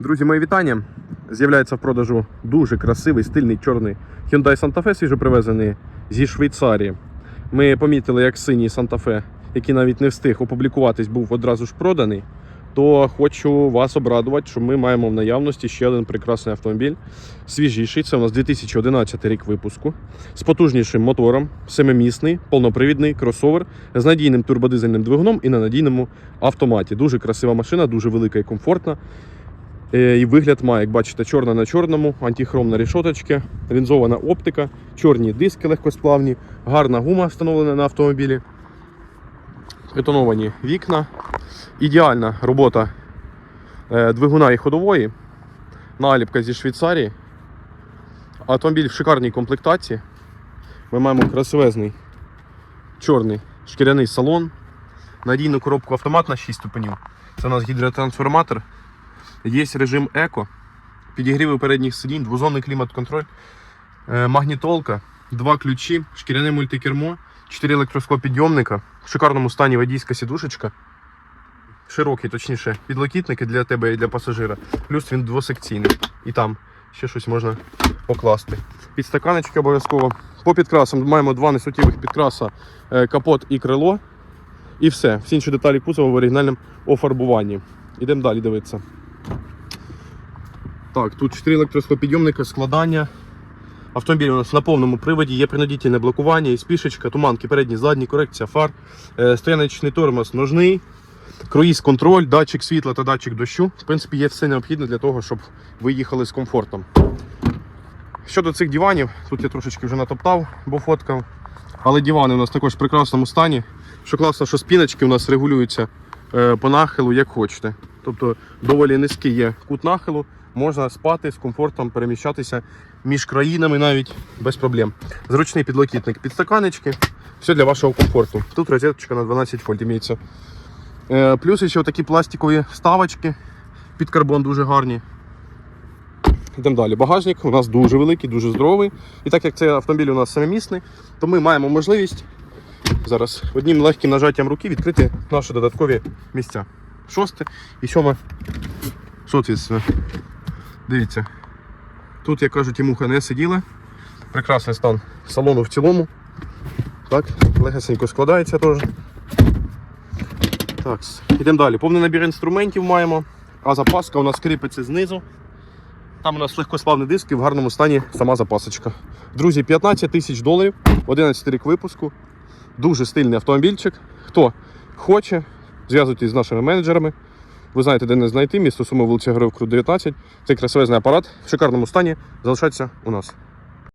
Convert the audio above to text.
Друзі, мої вітання. З'являється в продажу дуже красивий стильний чорний Hyundai Santa Fe, свіжопривезений зі Швейцарії. Ми помітили, як синій Santa Fe, який навіть не встиг опублікуватись, був одразу ж проданий. То хочу вас обрадувати, що ми маємо в наявності ще один прекрасний автомобіль. Свіжіший. Це у нас 2011 рік випуску з потужнішим мотором, семимісний, повнопривідний кросовер з надійним турбодизельним двигуном і на надійному автоматі. Дуже красива машина, дуже велика і комфортна. Е, І вигляд має, як бачите, чорна на чорному, антихромна рішоточки, лінзована оптика, чорні диски легкосплавні, гарна гума встановлена на автомобілі, бетоновані вікна, ідеальна робота е, двигуна і ходової, наліпка зі Швейцарії. Автомобіль в шикарній комплектації. Ми маємо красивезний чорний шкіряний салон, надійну коробку автомат на 6 ступенів. Це у нас гідротрансформатор. Є режим еко, підігріви передніх сидінь, двозонний клімат-контроль, е, магнітолка, два ключі, шкіряне мультикермо, 4 електросклопідйомника, в шикарному стані водійська сідушечка. Широкі, точніше, підлокітники для тебе і для пасажира. Плюс він двосекційний. І там ще щось можна покласти. Підстаканечки обов'язково. По підкрасам маємо два несуттєвих підкраса, е, капот і крило. І все. Всі інші деталі кузова в оригінальному офарбуванні. Ідемо далі дивитися. Так, тут 4 електросклопідйомника, складання. Автомобіль у нас на повному приводі, є принудительне блокування, і спішечка, туманки, передні, задні, корекція фар, е, стояночний тормоз ножний, круїз контроль, датчик світла та датчик дощу. В принципі, є все необхідне для того, щоб ви їхали з комфортом. Щодо цих диванів, тут я трошечки вже натоптав, бо фоткав. Але дивани у нас також в прекрасному стані. Що класно, що спіночки у нас регулюються е, по нахилу, як хочете. Тобто доволі низький є кут нахилу, можна спати з комфортом, переміщатися між країнами навіть без проблем. Зручний підлокітник, підстаканечки, все для вашого комфорту. Тут розеточка на 12 вольт імеється. Е, Плюс ще такі пластикові вставочки під карбон дуже гарні. Йдемо далі. Багажник у нас дуже великий, дуже здоровий. І так як цей автомобіль у нас самомісний, то ми маємо можливість зараз одним легким нажаттям руки відкрити наші додаткові місця. Шосте і сьоме. Соответственно. Дивіться. Тут, як кажуть, і муха не сиділа. Прекрасний стан салону в цілому. Так, легесенько складається теж. Так, йдемо далі. Повний набір інструментів маємо, а запаска у нас кріпиться знизу. Там у нас легкосплавний диск і в гарному стані сама запасочка. Друзі, 15 тисяч доларів, 11 рік випуску. Дуже стильний автомобільчик. Хто хоче, зв'язуйтесь з нашими менеджерами. Ви знаєте, де не знайти. Місто Суми, вулиця Героїв Крут 19. Цей красивезний апарат в шикарному стані залишається у нас.